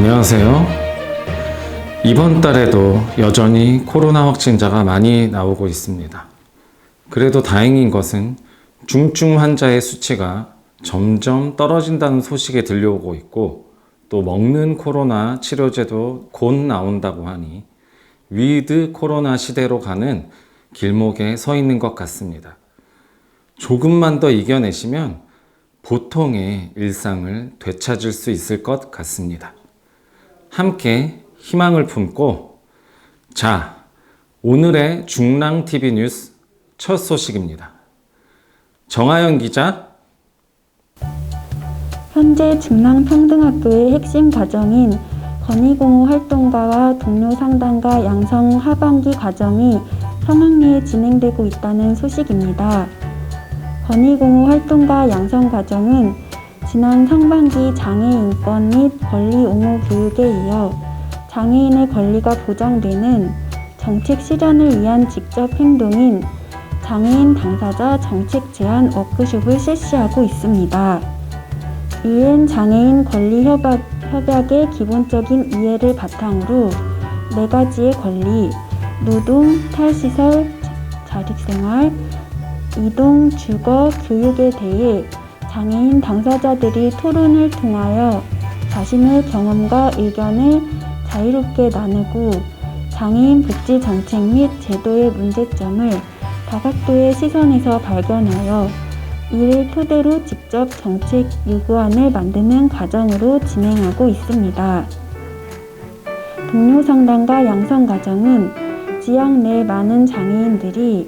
안녕하세요. 이번 달에도 여전히 코로나 확진자가 많이 나오고 있습니다. 그래도 다행인 것은 중증 환자의 수치가 점점 떨어진다는 소식이 들려오고 있고 또 먹는 코로나 치료제도 곧 나온다고 하니 위드 코로나 시대로 가는 길목에 서 있는 것 같습니다. 조금만 더 이겨내시면 보통의 일상을 되찾을 수 있을 것 같습니다. 함께 희망을 품고 자, 오늘의 중랑 TV 뉴스 첫 소식입니다. 정하연 기자, 현재 중랑평등학교의 핵심 과정인 건의공호 활동가와 동료 상담가 양성 하반기 과정이 성황리에 진행되고 있다는 소식입니다. 건의공호 활동가 양성 과정은 지난 상반기 장애인 인권 및 권리 옹호 교육에 이어 장애인의 권리가 보장되는 정책 실현을 위한 직접 행동인 장애인 당사자 정책 제안 워크숍을 실시하고 있습니다. 이엔 장애인 권리 협약, 협약의 기본적인 이해를 바탕으로 네 가지의 권리, 노동, 탈시설, 자- 자립생활, 이동, 주거, 교육에 대해 장애인 당사자들이 토론을 통하여 자신의 경험과 의견을 자유롭게 나누고 장애인 복지 정책 및 제도의 문제점을 다각도의 시선에서 발견하여 이를 토대로 직접 정책 요구안을 만드는 과정으로 진행하고 있습니다. 동료 상담과 양성 과정은 지역 내 많은 장애인들이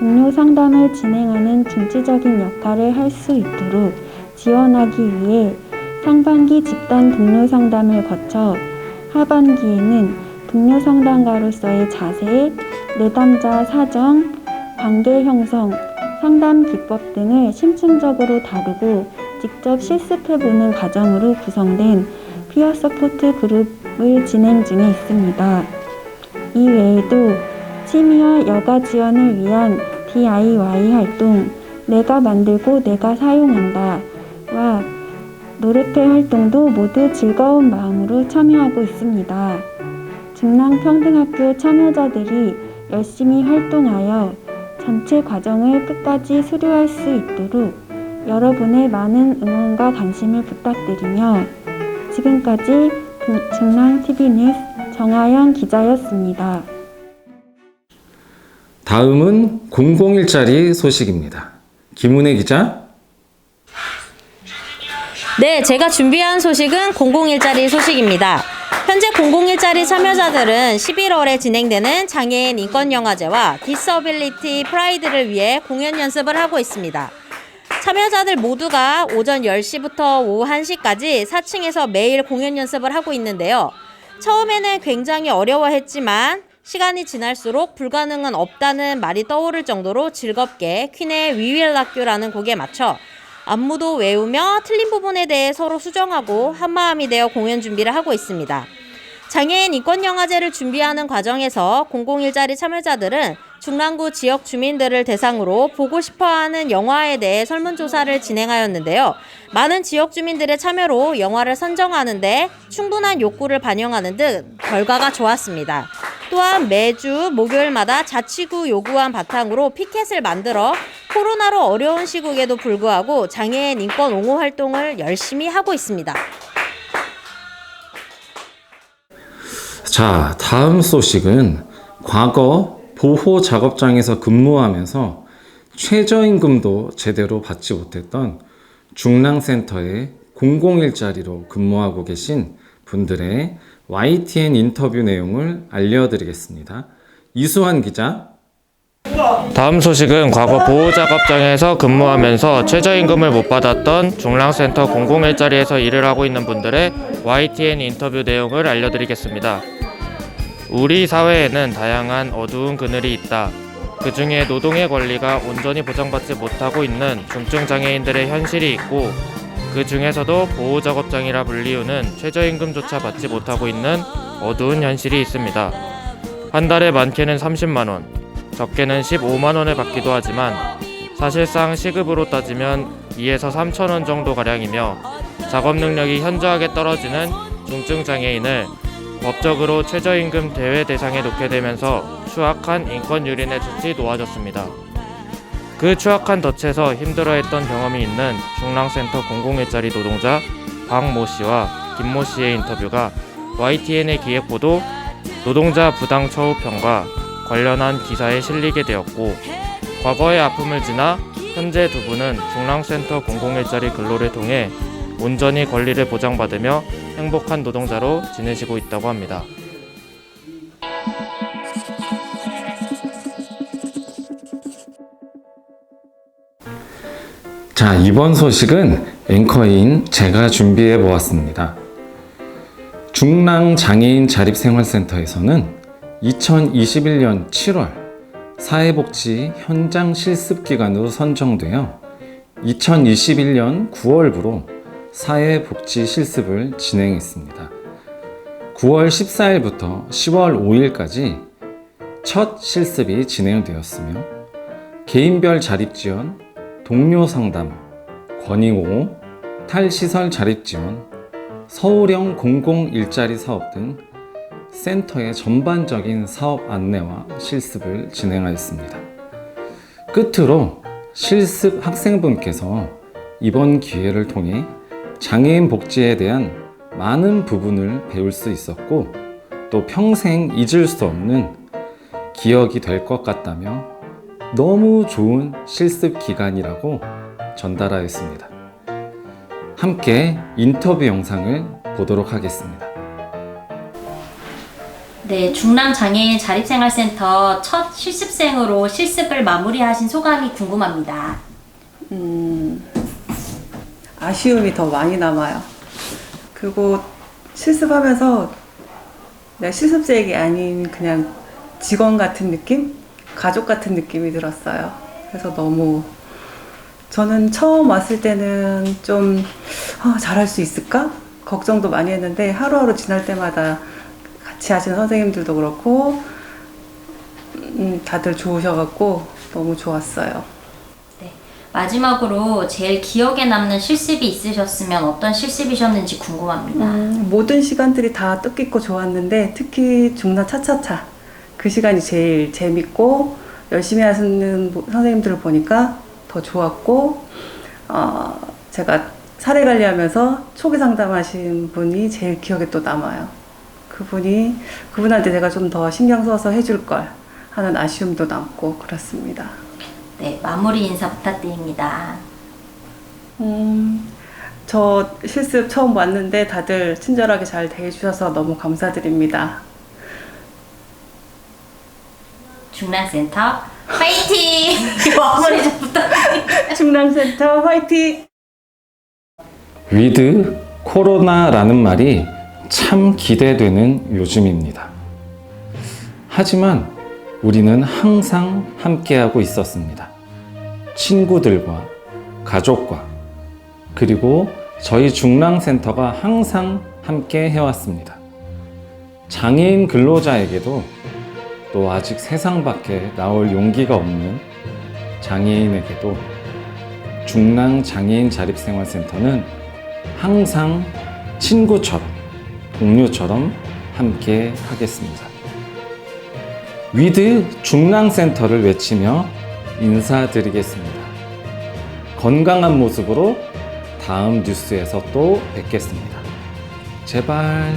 동료 상담을 진행하는 중지적인 역할을 할 수 있도록 지원하기 위해 상반기 집단 동료 상담을 거쳐 하반기에는 동료 상담가로서의 자세, 내담자 사정, 관계 형성, 상담 기법 등을 심층적으로 다루고 직접 실습해보는 과정으로 구성된 피어 서포트 그룹을 진행 중에 있습니다. 이 외에도 취미와 여가 지원을 위한 DIY 활동, 내가 만들고 내가 사용한다 와 노래패 활동도 모두 즐거운 마음으로 참여하고 있습니다. 중랑평등학교 참여자들이 열심히 활동하여 전체 과정을 끝까지 수료할 수 있도록 여러분의 많은 응원과 관심을 부탁드리며 지금까지 중랑TV 뉴스 정하영 기자였습니다. 다음은 001짜리 소식입니다. 김은혜 기자, 네, 제가 준비한 소식은 001짜리 소식입니다. 현재 001짜리 참여자들은 11월에 진행되는 장애인 인권영화제와 디서빌리티 프라이드를 위해 공연 연습을 하고 있습니다. 참여자들 모두가 오전 10시부터 오후 1시까지 4층에서 매일 공연 연습을 하고 있는데요. 처음에는 굉장히 어려워했지만 시간이 지날수록 불가능은 없다는 말이 떠오를 정도로 즐겁게 퀸의 We Will Rock You라는 곡에 맞춰 안무도 외우며 틀린 부분에 대해 서로 수정하고 한마음이 되어 공연 준비를 하고 있습니다. 장애인 인권영화제를 준비하는 과정에서 001짜리 참여자들은 중랑구 지역 주민들을 대상으로 보고 싶어 하는 영화에 대해 설문조사를 진행하였는데요. 많은 지역 주민들의 참여로 영화를 선정하는데 충분한 욕구를 반영하는 등 결과가 좋았습니다. 또한 매주 목요일마다 자치구 요구안 바탕으로 피켓을 만들어 코로나로 어려운 시국에도 불구하고 장애인 인권 옹호 활동을 열심히 하고 있습니다. 자, 다음 소식은 과거 보호 작업장에서 근무하면서 최저임금도 제대로 받지 못했던 중랑센터의 001짜리로 근무하고 계신 분들의 YTN 인터뷰 내용을 알려드리겠습니다. 이수환 기자, 다음 소식은 과거 보호작업장에서 근무하면서 최저임금을 못 받았던 중랑센터 001자리에서 일을 하고 있는 분들의 YTN 인터뷰 내용을 알려드리겠습니다. 우리 사회에는 다양한 어두운 그늘이 있다. 그 중에 노동의 권리가 온전히 보장받지 못하고 있는 중증 장애인들의 현실이 있고 그 중에서도 보호작업장이라 불리우는 최저임금조차 받지 못하고 있는 어두운 현실이 있습니다. 한 달에 많게는 30만 원, 적게는 15만 원을 받기도 하지만 사실상 시급으로 따지면 2에서 3천 원 정도 가량이며 작업 능력이 현저하게 떨어지는 중증 장애인을 법적으로 최저임금 대외 대상에 놓게 되면서 추악한 인권 유린의 덫이 놓아졌습니다. 그 추악한 덫에서 힘들어했던 경험이 있는 중랑센터 공공일자리 노동자 박모 씨와 김모 씨의 인터뷰가 YTN의 기획보도 노동자 부당 처우 평가 관련한 기사에 실리게 되었고 과거의 아픔을 지나 현재 두 분은 중랑센터 공공일자리 근로를 통해 온전히 권리를 보장받으며 행복한 노동자로 지내시고 있다고 합니다. 자, 이번 소식은 앵커인 제가 준비해 보았습니다. 중랑 장애인 자립생활센터에서는 2021년 7월 사회복지 현장 실습 기관으로 선정되어 2021년 9월부로 사회복지 실습을 진행했습니다. 9월 14일부터 10월 5일까지 첫 실습이 진행되었으며 개인별 자립 지원, 동료 상담, 권익5, 탈시설 자립 지원, 서울형 공공 일자리 사업 등 센터의 전반적인 사업 안내와 실습을 진행하였습니다. 끝으로 실습 학생분께서 이번 기회를 통해 장애인 복지에 대한 많은 부분을 배울 수 있었고 또 평생 잊을 수 없는 기억이 될 것 같다며 너무 좋은 실습 기간이라고 전달하였습니다. 함께 인터뷰 영상을 보도록 하겠습니다. 네, 중랑 장애인 자립생활센터 첫 실습생으로 실습을 마무리하신 소감이 궁금합니다. 음, 아쉬움이 더 많이 남아요. 그리고 실습하면서 내가 실습생이 아닌 그냥 직원 같은 느낌? 가족 같은 느낌이 들었어요. 그래서 너무 저는 처음 왔을 때는 좀 아, 잘할 수 있을까? 걱정도 많이 했는데 하루하루 지날 때마다 같이 하시는 선생님들도 그렇고 음, 다들 좋으셔갖고 너무 좋았어요. 네, 마지막으로 제일 기억에 남는 실습이 있으셨으면 어떤 실습이셨는지 궁금합니다. 음, 모든 시간들이 다 뜻깊고 좋았는데 특히 중나 차차차 그 시간이 제일 재밌고 열심히 하시는 보- 선생님들을 보니까 더 좋았고 어, 제가 사례 관리하면서 초기 상담하신 분이 제일 기억에 또 남아요. 그분이 그분한테 제가 좀 더 신경 써서 해줄 걸 하는 아쉬움도 남고 그렇습니다. 네, 마무리 인사 부탁드립니다. 음, 저 실습 처음 왔는데 다들 친절하게 잘 대해주셔서 너무 감사드립니다. 중랑센터 파이팅! 마무리 좀 부탁드립니다. 중랑센터 화이팅! 위드 코로나라는 말이 참 기대되는 요즘입니다. 하지만 우리는 항상 함께하고 있었습니다. 친구들과 가족과 그리고 저희 중랑센터가 항상 함께 해왔습니다. 장애인 근로자에게도 또 아직 세상 밖에 나올 용기가 없는 장애인에게도 중랑 장애인 자립생활센터는 항상 친구처럼 동료처럼 함께 하겠습니다. 위드 중랑센터를 외치며 인사드리겠습니다. 건강한 모습으로 다음 뉴스에서 또 뵙겠습니다. 제발